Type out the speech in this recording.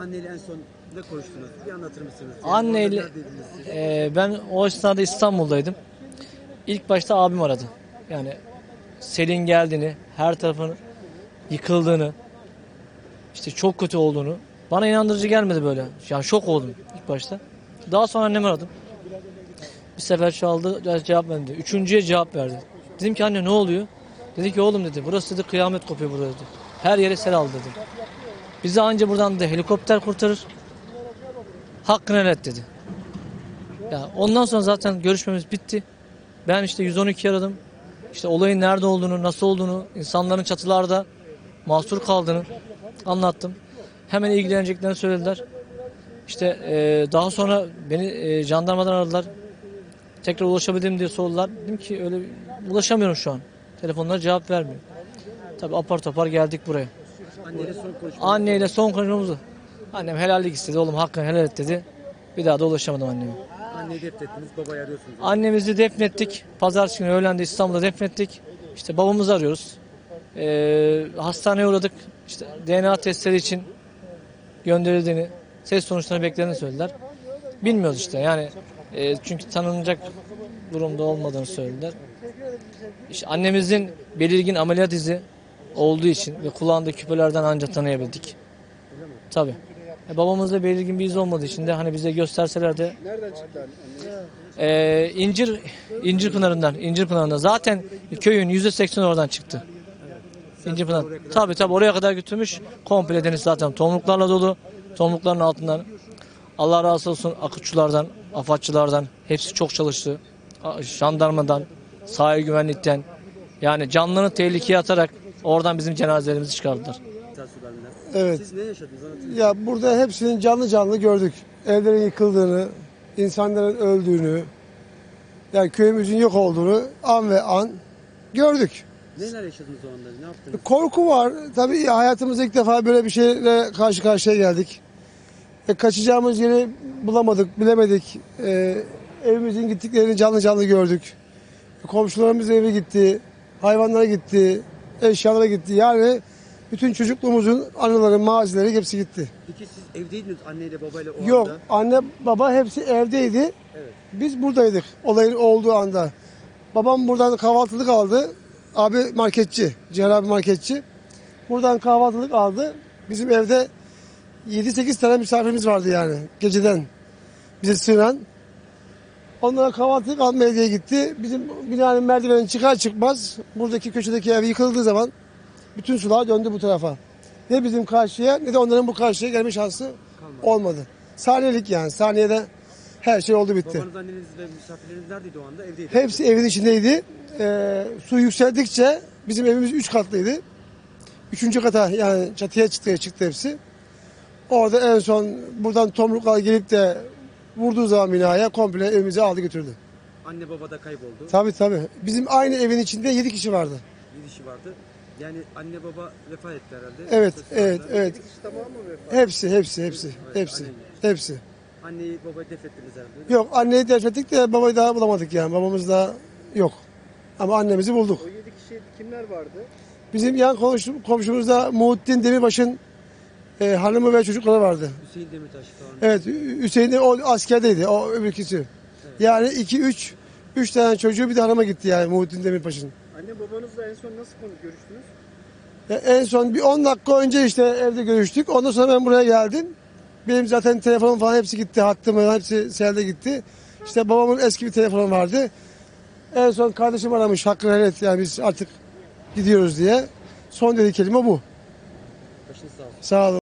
Anneyle en son ne konuştunuz? Bir anlatır mısınız? Anneyle-? Ee, ben o esnada İstanbul'daydım. İlk başta abim aradı. Yani selin geldiğini, her tarafın yıkıldığını, işte çok kötü olduğunu. Bana inandırıcı gelmedi böyle. Yani şok oldum ilk başta. Daha sonra annemi aradım. Bir sefer çaldı, cevap verdi. Üçüncüye cevap verdi. Dedim ki anne ne oluyor? Dedi ki oğlum dedi, burası dedi kıyamet kopuyor burada dedi. Her yere sel aldı dedi. Bizi anca buradan da helikopter kurtarır. Hakkını helal dedi. Ya ondan sonra zaten görüşmemiz bitti. Ben işte 112 aradım. İşte olayın nerede olduğunu, nasıl olduğunu, insanların çatılarda mahsur kaldığını anlattım. Hemen ilgileneceklerini söylediler. İşte e, daha sonra beni e, jandarmadan aradılar. Tekrar ulaşabildim diye sordular. Dedim ki öyle ulaşamıyorum şu an. Telefonlara cevap vermiyor. Tabii apar topar geldik buraya. Anneyle son konuşma. Anneyle son konuşmamız bu. Annem helallik istedi. Oğlum hakkını helal et dedi. Bir daha da ulaşamadım anneme. Anneyi defnettiniz, babayı arıyorsunuz. Annemizi defnettik. Pazartesi günü öğlende İstanbul'da defnettik. İşte babamızı arıyoruz. Ee, hastaneye uğradık. İşte DNA testleri için gönderildiğini, ses sonuçlarını beklediğini söylediler. Bilmiyoruz işte yani e, çünkü tanınacak durumda olmadığını söylediler. İşte annemizin belirgin ameliyat izi olduğu için ve kullandığı küpelerden ancak tanıyabildik. Tabii. E, babamızda belirgin bir iz olmadığı için de hani bize gösterseler de Nereden çıktı ee, İncir İncir Pınarı'ndan, İncir Pınarı'ndan. Zaten köyün %80 oradan çıktı. İncir Pınar. Tabii tabii oraya kadar götürmüş. Komple deniz zaten tomruklarla dolu. Tomrukların altından. Allah razı olsun akıtçılardan, afatçılardan. Hepsi çok çalıştı. Jandarmadan, sahil güvenlikten. Yani canlarını tehlikeye atarak oradan bizim cenazelerimizi çıkardılar. Evet. Siz ne yaşadınız? Anlatın. Ya burada hepsinin canlı canlı gördük. Evlerin yıkıldığını, insanların öldüğünü, yani köyümüzün yok olduğunu an ve an gördük. Neler yaşadınız o anda? Ne yaptınız? Korku var. Tabii hayatımızda ilk defa böyle bir şeyle karşı karşıya geldik. E, kaçacağımız yeri bulamadık, bilemedik. E, evimizin gittiklerini canlı canlı gördük. Komşularımız evi gitti, hayvanlara gitti, eşyalara gitti. Yani bütün çocukluğumuzun anıları, mazileri hepsi gitti. Peki siz evdeydiniz anneyle babayla o Yok, anda. anne baba hepsi evdeydi. Evet. Biz buradaydık olayın olduğu anda. Babam buradan kahvaltılık aldı. Abi marketçi, Cihan abi marketçi. Buradan kahvaltılık aldı. Bizim evde 7-8 tane misafirimiz vardı yani geceden. Bize sığınan. Onlara kahvaltılık almaya diye gitti. Bizim binanın merdiveni çıkar çıkmaz buradaki köşedeki ev yıkıldığı zaman bütün sular döndü bu tarafa. Ne bizim karşıya ne de onların bu karşıya gelme şansı olmadı. Saniyelik yani. Saniyede her şey oldu bitti. Babanız, anneniz ve misafirleriniz neredeydi o anda? Evdeydi. Hepsi evin içindeydi. Ee, su yükseldikçe bizim evimiz üç katlıydı. Üçüncü kata yani çatıya çıktı, çıktı hepsi. Orada en son buradan tomruklar gelip de vurduğu zaman binaya komple evimizi aldı götürdü. Anne baba da kayboldu. Tabii tabii. Bizim aynı evin içinde yedi kişi vardı. Bir kişi vardı. Yani anne baba vefat etti herhalde. Evet, Yoksa evet, sonradan- evet. Tamam mı vefat? Hepsi, hepsi, hepsi, hepsi, hepsi. Anneyi babayı defnettiniz herhalde. Yok anneyi defnettik de babayı daha bulamadık yani. Babamız da yok. Ama annemizi bulduk. O yedi kişi kimler vardı? Bizim yan komşu- komşumuzda Muhittin Demirbaş'ın e, hanımı ve çocukları vardı. Hüseyin Demirtaş falan. Evet Hü- Hüseyin de o askerdeydi o öbürküsü. Yani iki üç üç tane çocuğu bir de hanıma gitti yani Muhittin Demirbaş'ın. Anne babanızla en son nasıl konu görüştünüz? Ya en son bir 10 dakika önce işte evde görüştük. Ondan sonra ben buraya geldim. Benim zaten telefonum falan hepsi gitti. Hattım hepsi selde gitti. İşte babamın eski bir telefonu vardı. En son kardeşim aramış hakkını helal et yani biz artık gidiyoruz diye. Son dediği kelime bu. Başınız sağ olsun. Sağ olun.